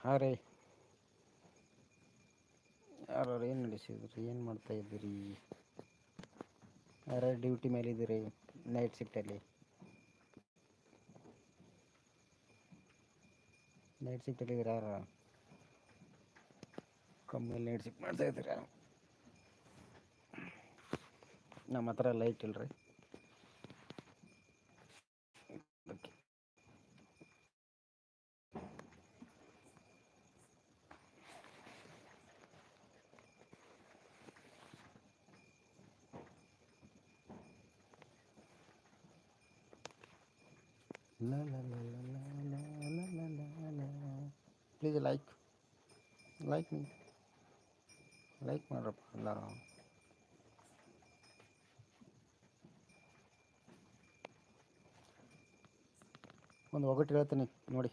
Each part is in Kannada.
ಹಾಂ ಯಾರು ಏನು ನಡೆಸಿದ್ರಿ, ಏನು ಮಾಡ್ತಾ ಇದ್ದೀರಿ? ಯಾರು ಡ್ಯೂಟಿ ಮೇಲೆ ಇದ್ದೀರಿ ನೈಟ್ ಶಿಫ್ಟಲ್ಲಿ ನೈಟ್ ಶಿಫ್ಟಲ್ಲಿ ಇದ್ದೀರಾ ಯಾರು? ಕಮ್ಮಿ ನೈಟ್ ಶಿಫ್ಟ್ ಮಾಡ್ತಾ ಇದ್ದೀರಾ? ನಮ್ಮ ಹತ್ರ ಲೈಟ್ ಇಲ್ರಿ. Please like, like me, like ಮಾಡ್ರಪ್ಪ ಎಲ್ಲ ಒಂದು ಒಗಟು ಹೇಳ್ತೀನಿ ನೋಡಿ.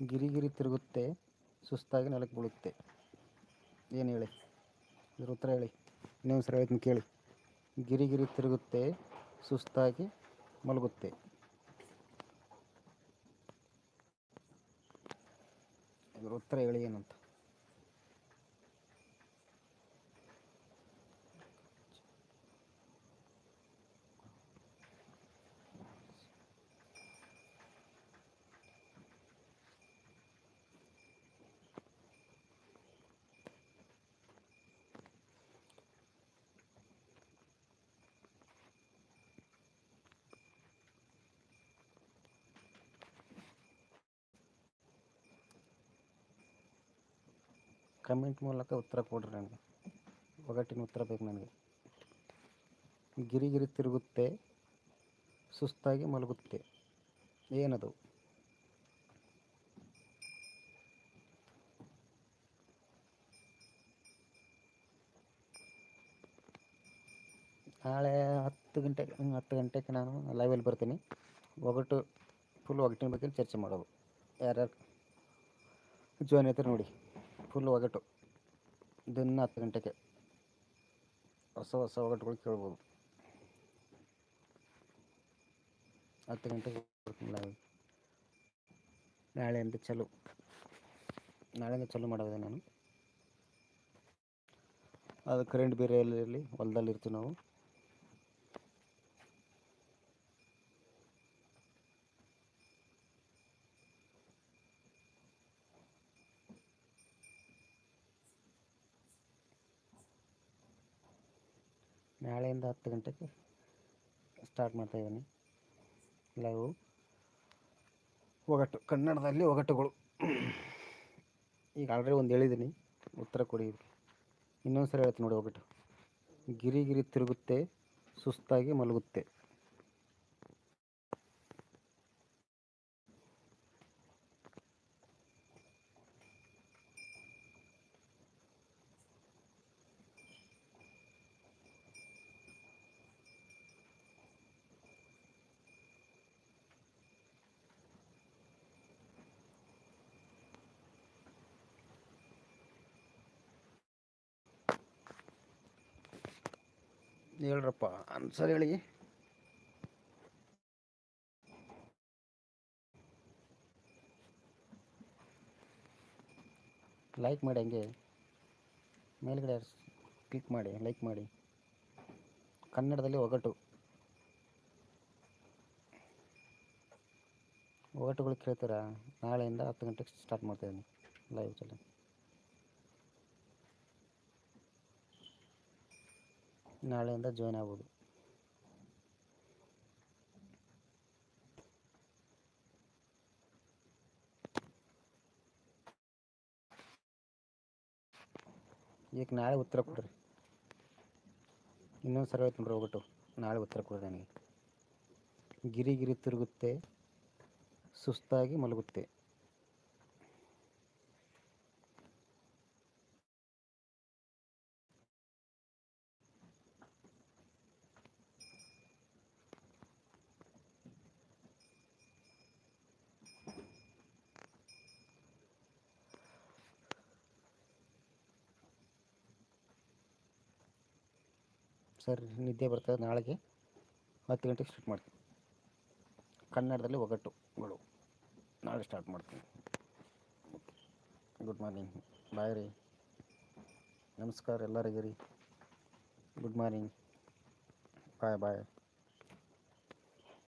ಗಿರಿಗಿರಿ ಗಿರಿ ತಿರುಗುತ್ತೆ ಸುಸ್ತಾಗಿ ನೆಲಕ್ಕೆ ಬೀಳುತ್ತೆ. ಏನು ಹೇಳಿ? ಇದ್ರ ಉತ್ತರ ಹೇಳಿ. ಇನ್ನೊಂದು ಸರಿ ಹೇಳ್ತೀನಿ ಕೇಳಿ. ಗಿರಿಗಿರಿ ಗಿರಿ ತಿರುಗುತ್ತೆ ಸುಸ್ತಾಗಿ ಮಲಗುತ್ತೆ. ಇದರ ಉತ್ತರ ಹೇಳಿ ಏನಂತ. ಕಮೆಂಟ್ ಮೂಲಕ ಉತ್ತರ ಕೊಡ್ರಿ ನನಗೆ. ಒಗಟಿನ ಉತ್ತರ ಬೇಕು ನನಗೆ. ಗಿರಿ ಗಿರಿ ತಿರುಗುತ್ತೆ, ಸುಸ್ತಾಗಿ ಮಲಗುತ್ತೆ. ಏನದು? ನಾಳೆ ಹತ್ತು ಗಂಟೆಗೆ ಹತ್ತು ಗಂಟೆಗೆ ನಾನು ಲೈವಲ್ಲಿ ಬರ್ತೀನಿ. ಒಗಟು ಫುಲ್ ಒಗಟಿನ ಬಗ್ಗೆ ಚರ್ಚೆ ಮಾಡೋದು. ಯಾರ್ಯಾರು? ಜಾಯ್ನ್ ಆಯ್ತಾರೆ ನೋಡಿ. ಫುಲ್ ಒಗಟು. ದಿನ ಹತ್ತು ಗಂಟೆಗೆ. ಹೊಸ ಹೊಸ ಒಗಟುಗಳು ಕೇಳ್ಬೋದು. ಹತ್ತು ಗಂಟೆಗೆ. ನಾಳೆಯಿಂದ ಚಲೋ. ನಾಳೆಯಿಂದ ಚಲೋ ಮಾಡೋದೆ ನಾನು. ಅದು ಕರೆಂಟ್ ಬೇರೆ ಇರಲಿ ಹೊಲ್ದಲ್ಲಿ ಇರ್ತೀವಿ ನಾವು. ನಾಳೆಯಿಂದ ಹತ್ತು ಗಂಟೆಗೆ ಸ್ಟಾರ್ಟ್ ಮಾಡ್ತಾ ಇದ್ದೀನಿ. ಲೈವ್ ಒಗಟು, ಕನ್ನಡದಲ್ಲಿ ಒಗಟುಗಳು. ಈಗ ಆಲ್ರೆಡಿ ಒಂದು ಹೇಳಿದ್ದೀನಿ ಉತ್ತರ ಕೊಡಿ ಇನ್ನೊಂದು ಸರಿ ಹೇಳ್ತೀನಿ ನೋಡಿ ಒಗಟು. ಗಿರಿಗಿರಿ ಗಿರಿ ತಿರುಗುತ್ತೆ, ಸುಸ್ತಾಗಿ ಮಲಗುತ್ತೆ. ಹೇಳ್ರಪ್ಪ ಆನ್ಸರ್ ಹೇಳಿ. ಲೈಕ್ ಮಾಡಿ ಹಂಗೆ. ಮೇಲ್ಗಡೆ ಕ್ಲಿಕ್ ಮಾಡಿ ಲೈಕ್ ಮಾಡಿ. ಕನ್ನಡದಲ್ಲಿ ಒಗಟು. ಒಗಟುಗಳು ಕೇಳ್ತೀರಾ? ನಾಳೆಯಿಂದ ಹತ್ತು ಗಂಟೆಗೆ ಸ್ಟಾರ್ಟ್ ಮಾಡ್ತಾಯಿದ್ದೀನಿ ಲೈವ್ ಚಲ ನಾಳೆಯಿಂದ ಜಾಯ್ನ್ ಆಗ್ಬೋದು. ಈಗ ನಾಳೆ ಉತ್ತರ ಕೊಡ್ರಿ. ಇನ್ನೊಂದು ಸರ್ವೆ ನೋಡ್ರಿ ಹೋಗ್ಬಿಟ್ಟು. ನಾಳೆ ಉತ್ತರ ಕೊಡ್ರಿ ನನಗೆ. ಗಿರಿಗಿರಿ ಗಿರಿ ತಿರುಗುತ್ತೆ, ಸುಸ್ತಾಗಿ ಮಲಗುತ್ತೆ. ಸರ್, ನಿದ್ದೆ ಬರ್ತದೆ ನಾಳೆಗೆ. ಹತ್ತು ಗಂಟೆಗೆ ಸ್ಟಾರ್ಟ್ ಮಾಡ್ತೀನಿ. ಕನ್ನಡದಲ್ಲಿ ಒಗಟುಗಳು. ನಾಳೆ ಸ್ಟಾರ್ಟ್ ಮಾಡ್ತೀನಿ. ಗುಡ್ ಮಾರ್ನಿಂಗ್ ಬಾಯ್ ರೀ. ನಮಸ್ಕಾರ ಎಲ್ಲರಿಗೂ ರೀ. ಗುಡ್ ಮಾರ್ನಿಂಗ್ ಬಾಯ್ ಬಾಯ್